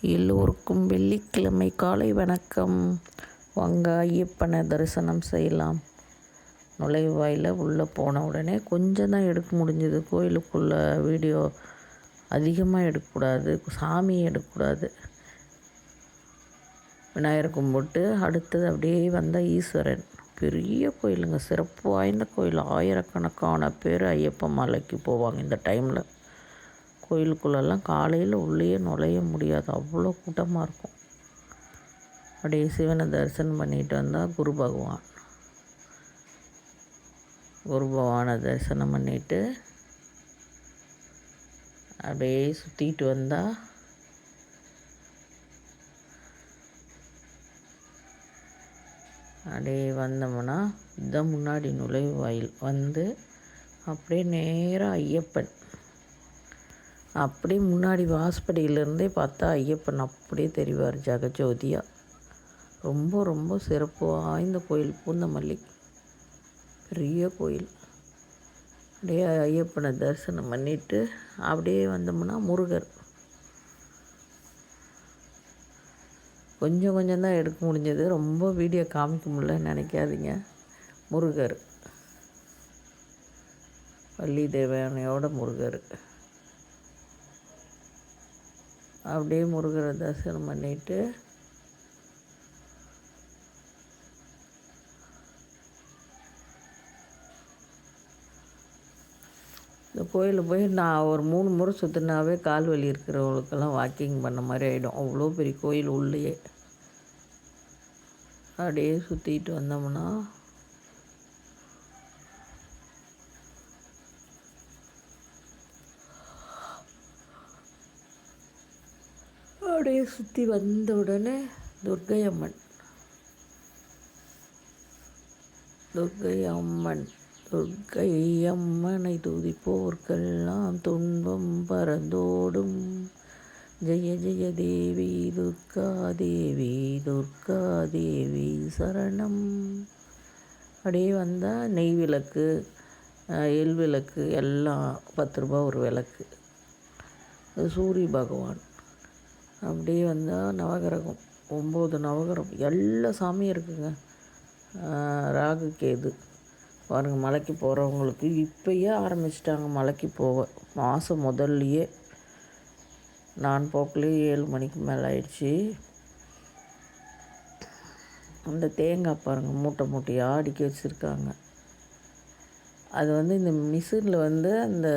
எல்லோருக்கும் வெள்ளிக்கிழமை காலை வணக்கம். வாங்க ஐயப்பனை தரிசனம் செய்யலாம். நுழைவாயில் உள்ளே போன உடனே கொஞ்சம் தான் எடுக்க முடிஞ்சது. கோயிலுக்குள்ளே வீடியோ அதிகமாக எடுக்கக்கூடாது சாமியை எடுக்கக்கூடாது. விநாயகர் கும்பிட்டு அடுத்தது அப்படியே வந்தால் ஈஸ்வரன். பெரிய கோயிலுங்க சிறப்பு வாய்ந்த கோயில். ஆயிரக்கணக்கான பேர் ஐயப்பன் மலைக்கு போவாங்க இந்த டைமில் கோயிலுக்குள்ளெல்லாம் காலையில் உள்ளேயே நுழைய முடியாது. அவ்வளோ கூட்டமாக இருக்கும். அப்படியே சிவனை தரிசனம் பண்ணிட்டு வந்தால் குரு பகவான். குரு பகவானை தரிசனம் பண்ணிவிட்டு அப்படியே சுற்றிட்டு வந்தால் அப்படியே வந்தோம்னா இதுதான் முன்னாடி நுழைவு வாயில் வந்து அப்படியே நேராக ஐயப்பன் அப்படியே முன்னாடி வாசப்படியிலேருந்தே பார்த்தா ஐயப்பன் அப்படியே தெரிவார் ஜெகஜோதியாக ரொம்ப ரொம்ப சிறப்பு வாய்ந்த கோயில் பூந்தமல்லி. பெரிய கோயில். அப்படியே ஐயப்பனை தரிசனம் பண்ணிவிட்டு அப்படியே வந்தோம்னா முருகர். கொஞ்சம் கொஞ்சம் தான் எடுக்க முடிஞ்சது. ரொம்ப வீடியோ காமிக்க முடியலன்னு நினைக்காதீங்க. முருகர். வள்ளி தேவயானையோட முருகர். அப்படியே முருகரை தரிசனம் பண்ணிவிட்டு இந்த கோயிலில் போய் நான் ஒரு மூணு முறை சுற்றினாவே கால் வலி இருக்கிறவங்களுக்கெல்லாம் வாக்கிங் பண்ண மாதிரி ஆகிடும் அவ்வளோ பெரிய கோயில் உள்ளேயே. அப்படியே சுற்றிட்டு வந்தோம்னா அப்படியே சுற்றி வந்த உடனே துர்க்கை அம்மன் துர்க்கை அம்மன் துர்க்கை அம்மனை துதிப்போர்க்கெல்லாம் துன்பம் பறந்தோடும் ஜெய ஜெய தேவி துர்கா தேவி துர்கா தேவி சரணம். அப்படியே வந்தால் நெய் விளக்கு எல் விளக்கு எல்லாம் பத்து ரூபா ஒரு விளக்கு. சூரிய பகவான். அப்படியே வந்தால் நவகிரகம். ஒம்பது நவகிரகம். எல்லா சாமியும் இருக்குங்க. ராகு கேது. பாருங்கள் மலைக்கு போகிறவங்களுக்கு இப்போயே ஆரம்பிச்சிட்டாங்க மலைக்கு போக. மாதம் முதல்லையே நான் போக்குலேயே ஏழு மணிக்கு மேலே ஆயிடுச்சு. அந்த தேங்காய் பாருங்கள் மூட்டை மூட்டையாக அடுக்கி வச்சுருக்காங்க. அது வந்து இந்த மிஷினில் வந்து அந்த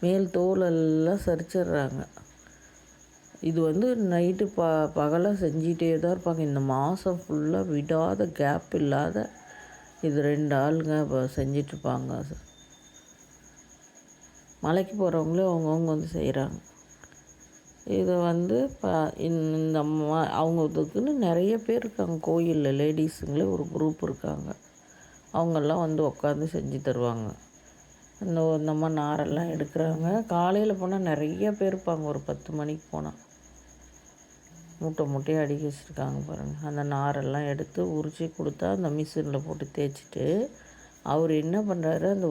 மேல் தோலெல்லாம் சரிச்சிடுறாங்க. இது வந்து நைட்டு ப பகலாக செஞ்சிகிட்டே தான் இருப்பாங்க. இந்த மாதம் ஃபுல்லாக விடாத கேப் இல்லாத இது ரெண்டு ஆளுங்க இப்போ செஞ்சிட்ருப்பாங்க. மலைக்கு போகிறவங்களே அவங்கவுங்க வந்து செய்கிறாங்க இதை வந்து ப இந்த அவங்களுக்குன்னு நிறைய பேர் இருக்காங்க. கோயிலில் லேடிஸுங்களே ஒரு குரூப் இருக்காங்க. அவங்கெல்லாம் வந்து உட்காந்து செஞ்சு தருவாங்க. இந்த இந்த மாதிரி நாரெல்லாம் எடுக்கிறாங்க. காலையில் போனால் நிறைய பேர் இருப்பாங்க. ஒரு பத்து மணிக்கு போனால் மூட்டை மூட்டையாக அடுக்கி வச்சுருக்காங்க பாருங்கள் அந்த நாரெல்லாம் எடுத்து உரித்து கொடுத்தா அந்த மிஷினில் போட்டு தேய்ச்சிட்டு அவர் என்ன பண்ணுறாரு அந்த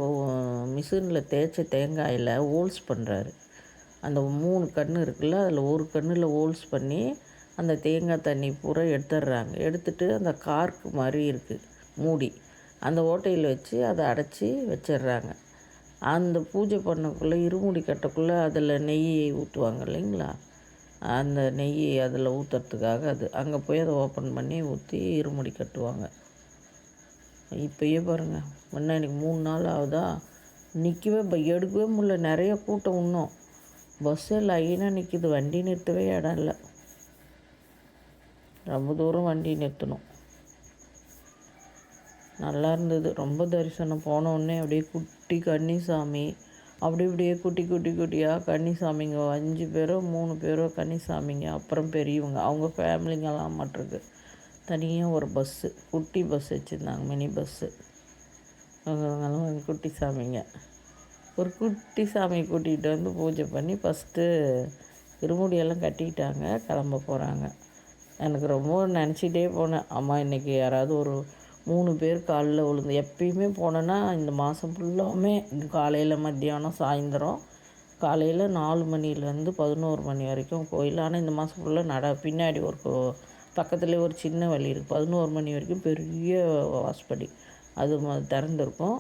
மிஷினில் தேய்ச்ச தேங்காயில் ஹோல்ஸ் பண்ணுறாரு அந்த மூணு கன்று இருக்குல்ல அதில் ஒரு கண்ணில் ஹோல்ஸ் பண்ணி அந்த தேங்காய் தண்ணி பூரா எடுத்துடுறாங்க. எடுத்துட்டு அந்த கார்க்கு மாதிரி இருக்குது மூடி. அந்த ஓட்டையில் வச்சு அதை அடைச்சி வச்சிடுறாங்க. அந்த பூஜை பண்ணக்குள்ளே இருமுடி கட்டக்குள்ளே அதில் நெய் ஊற்றுவாங்க இல்லைங்களா? அந்த நெய் அதில் ஊற்றுறதுக்காக அது. அங்கே போய் அதை ஓப்பன் பண்ணி ஊற்றி இருமுடி கட்டுவாங்க. இப்போயே பாருங்கள் முன்ன எனக்கு மூணு நாள் ஆகுதா? நிற்கவே இப்போ எடுக்கவே முடியல. நிறைய கூட்டம் இன்னும். பஸ்ஸே லைனாக நிற்கிது வண்டி நிறுத்தவே இடம் இல்லை. ரொம்ப தூரம் வண்டி நிறுத்தணும். நல்லா இருந்தது. ரொம்ப தரிசனம். போனோடனே அப்படியே குட்டி கன்னிசாமி அப்படி இப்படியே குட்டி குட்டி குட்டியாக கன்னிசாமிங்க அஞ்சு பேரோ மூணு பேரோ கன்னிசாமிங்க அப்புறம் பெரியவங்க. அவங்க ஃபேமிலிங்கெல்லாம் மாட்டிருக்கு. தனியாக ஒரு பஸ்ஸு குட்டி பஸ் வச்சுருந்தாங்க மினி பஸ்ஸு அவங்கெல்லாம் குட்டி சாமிங்க. ஒரு குட்டி சாமியை கூட்டிகிட்டு வந்து பூஜை பண்ணி ஃபஸ்ட்டு இருமுடியெல்லாம் கட்டிக்கிட்டாங்க கிளம்ப போகிறாங்க எனக்கு ரொம்ப நினச்சிட்டே போனேன். அம்மா இன்றைக்கி யாராவது ஒரு மூணு பேர் காலில் விழுந்து. எப்பயுமே போனேன்னா இந்த மாதம் ஃபுல்லாமே காலையில் மத்தியானம் சாயந்தரம். காலையில் நாலு மணிலேருந்து பதினோரு மணி வரைக்கும் கோயில். ஆனால் இந்த மாதம் ஃபுல்லாக நட பின்னாடி ஒரு கோ பக்கத்துலேயே ஒரு சின்ன வழி இருக்குது பதினோரு மணி வரைக்கும் பெரிய வாசப்படி. அது திறந்துருக்கும்.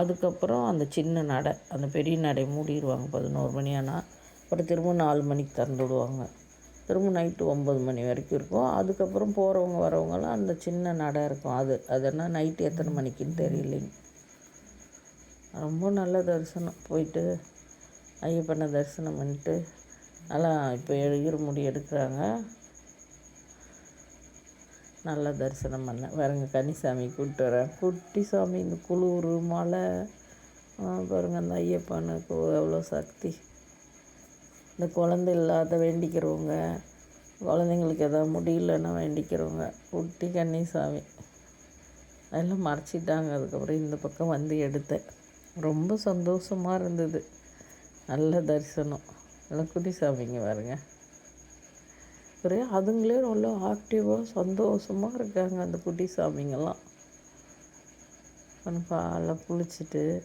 அதுக்கப்புறம் அந்த சின்ன நடை அந்த பெரிய நடை மூடிடுவாங்க பதினோரு மணி. ஆனால் அப்புறம் திரும்ப நாலு மணிக்கு திறந்து விடுவாங்க. திரும்ப நைட்டு ஒம்பது மணி வரைக்கும் இருக்கும். அதுக்கப்புறம் போகிறவங்க வரவங்களாம் அந்த சின்ன நடை இருக்கும். அது அதெல்லாம் நைட்டு எத்தனை மணிக்குன்னு தெரியலைங்க. ரொம்ப நல்ல தரிசனம். போயிட்டு ஐயப்பனை தரிசனம் பண்ணிட்டு நல்லா இப்போ இருமுடி எடுக்கிறாங்க. நல்லா தரிசனம் பண்ணேன். வேறுங்க கன்னிசாமி கூப்பிட்டு வரேன். குட்டி சாமி இந்த குளூர் மலை பாருங்கள் அந்த ஐயப்பனுக்கு எவ்வளோ சக்தி. இந்த குழந்தை இல்லாத வேண்டிக்கிறவங்க குழந்தைங்களுக்கு எதாவது முடியலன்னா வேண்டிக்கிறவங்க குட்டி கன்னிசாமி. அதெல்லாம் மறைச்சிட்டாங்க. அதுக்கப்புறம் இந்த பக்கம் வந்து எடுத்தேன். ரொம்ப சந்தோஷமாக இருந்தது. நல்ல தரிசனம். நல்லா குட்டி சாமிங்க பாருங்க. ஒரே அதுங்களே ரொம்ப ஆக்டிவாக சந்தோஷமாக இருக்காங்க அந்த குட்டி சாமிங்கெல்லாம் பாலை குளிச்சுட்டு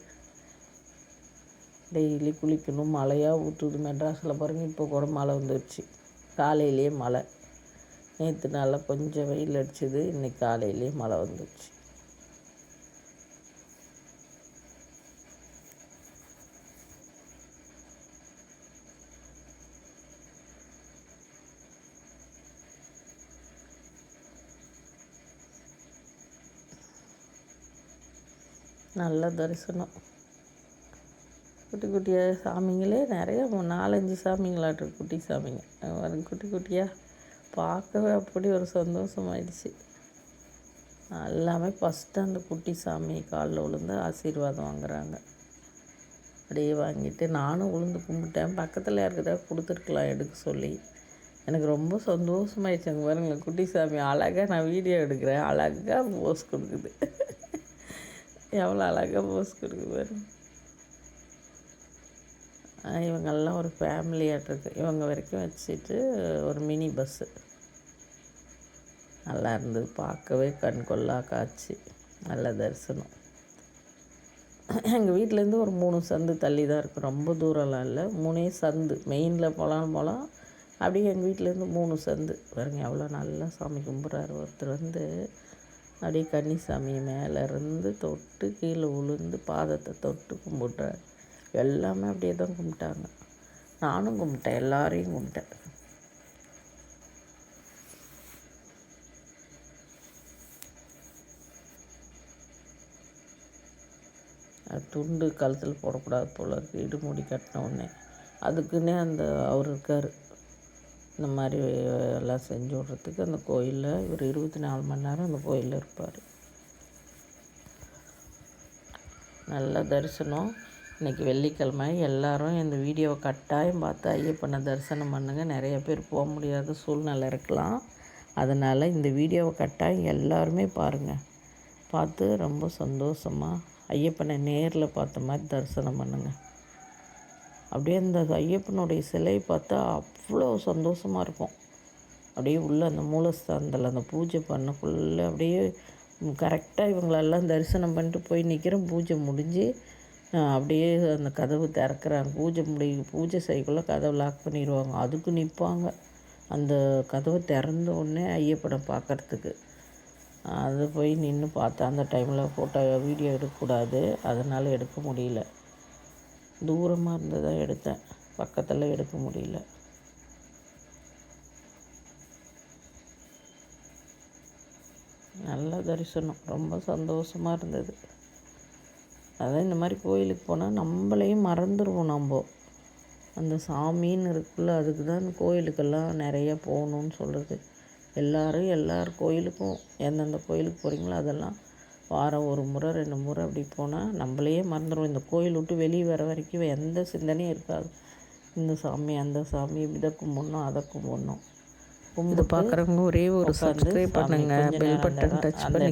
டெய்லி குளிக்கணும். மழையாக ஊற்றுது. மெட்ராஸில் பாருங்கள் இப்போ கூட மழை வந்துடுச்சு காலையிலேயே மழை. நேற்று நாளில் கொஞ்சம் வெயில் அடிச்சுது. இன்றைக்கி காலையிலேயே மழை வந்துடுச்சு நல்ல தரிசனம். குட்டி குட்டியாக சாமிங்களே நிறைய நாலஞ்சு சாமிங்களாட்டு குட்டி சாமிங்க. வரும் குட்டி குட்டியாக பார்க்கவே அப்படி ஒரு சந்தோஷமாயிடுச்சு. எல்லாமே ஃபஸ்ட்டு அந்த குட்டி சாமி காலில் விழுந்து ஆசீர்வாதம் வாங்குறாங்க. அப்படியே வாங்கிட்டு நானும் உளுந்து கும்பிட்டேன். பக்கத்தில் யாருக்கிட்ட கொடுத்துருக்கலாம் எடுக்க சொல்லி. எனக்கு ரொம்ப சந்தோஷமாயிடுச்சு பாருங்கள் குட்டி சாமி அழகாக நான் வீடியோ எடுக்கிறேன். அழகாக போஸ் கொடுக்குது. எவ்வளோ அழகாக போஸ் கொடுக்குது பாருங்க. இவங்கெல்லாம் ஒரு ஃபேமிலியாகிட்ருக்கு இவங்க வரைக்கும் வச்சுட்டு ஒரு மினி பஸ்ஸு நல்லா இருந்தது. பார்க்கவே கண் கொள்ளா காட்சி. நல்ல தரிசனம். எங்கள் வீட்டிலேருந்து ஒரு மூணு சந்து தள்ளி தான் இருக்கும் ரொம்ப தூரம்லாம் இல்லை. மூணே சந்து. மெயினில் போகலாம் போகலாம் அப்படியே எங்கள் வீட்டிலேருந்து மூணு சந்து. பாருங்க எவ்வளோ நல்லா சாமி கும்பிட்றாரு. ஒருத்தர் வந்து அப்படியே கன்னிசாமி மேலேருந்து தொட்டு கீழே உளுந்து பாதத்தை தொட்டு கும்பிட்றாரு. எல்லாமே அப்படியே தான் கும்பிட்டாங்க. நானும் கும்பிட்டேன் எல்லாரையும் கும்பிட்டேன். துண்டு கழுத்தில் போடக்கூடாது போல் இருக்குது இடுமுடி கட்டின உடனே. அதுக்குன்னே அந்த அவர் இருக்கார். இந்த மாதிரி எல்லாம் செஞ்சு விட்றதுக்கு அந்த கோயிலில் இவர் இருபத்தி நாலு மணி நேரம் அந்த கோயிலில் இருப்பார். நல்ல தரிசனம். இன்றைக்கி வெள்ளிக்கிழமை. எல்லோரும் இந்த வீடியோவை கட்டாயம் பார்த்து ஐயப்பனை தரிசனம் பண்ணுங்கள் நிறைய பேர் போக முடியாத சூழ்நிலை இருக்கலாம். அதனால் இந்த வீடியோவை கட்டாயம் எல்லாருமே பாருங்கள் பார்த்து ரொம்ப சந்தோஷமாக ஐயப்பனை நேரில் பார்த்த மாதிரி தரிசனம் பண்ணுங்கள் அப்படியே அந்த ஐயப்பனுடைய சிலை பார்த்தா அவ்வளோ சந்தோஷமாக இருக்கும். அப்படியே உள்ளே அந்த மூலஸ்தானத்தில் அந்த பூஜை பண்ணக்குள்ளே அப்படியே கரெக்டாக இவங்களெல்லாம் தரிசனம் பண்ணிட்டு போய் நிற்கிறோம் பூஜை முடிஞ்சு அப்படியே அந்த கதவு திறக்கிறாங்க. பூஜை முடி பூஜை செய்யக்குள்ளே கதவை லாக் பண்ணிடுவாங்க. அதுக்கு நிற்பாங்க அந்த கதவை திறந்த உடனே ஐயப்படம் பார்க்குறதுக்கு. அது போய் நின்று பார்த்தேன் அந்த டைமில் ஃபோட்டோ வீடியோ எடுக்கக்கூடாது. அதனால் எடுக்க முடியல. தூரமாக இருந்ததாக எடுத்தேன். பக்கத்தில் எடுக்க முடியல. நல்ல தரிசனம். ரொம்ப சந்தோஷமாக இருந்தது. அதான் இந்த மாதிரி கோயிலுக்கு போனால் நம்மளையும் மறந்துடுவோம் நம்ம. அந்த சாமின்னு இருக்குல்ல அதுக்கு தான் கோயிலுக்கெல்லாம் நிறைய போகணுன்னு சொல்கிறது எல்லோரும் எல்லார் கோயிலுக்கும் எந்தெந்த கோயிலுக்கு போகிறீங்களோ அதெல்லாம் வாரம் ஒரு முறை ரெண்டு முறை அப்படி போனால் நம்மளையே மறந்துடுவோம் இந்த கோயில் விட்டு வெளியே வர வரைக்கும் எந்த சிந்தனையும் இருக்காது. இந்த சாமி அந்த சாமி இதை கும்பிட்ணும் அதை கும்பிட்ணும் இதை பார்க்குறவங்க ஒரே ஒரு சப்ஸ்கிரைப் பண்ணுங்கள் பெல் பட்டன் டச் பண்ணி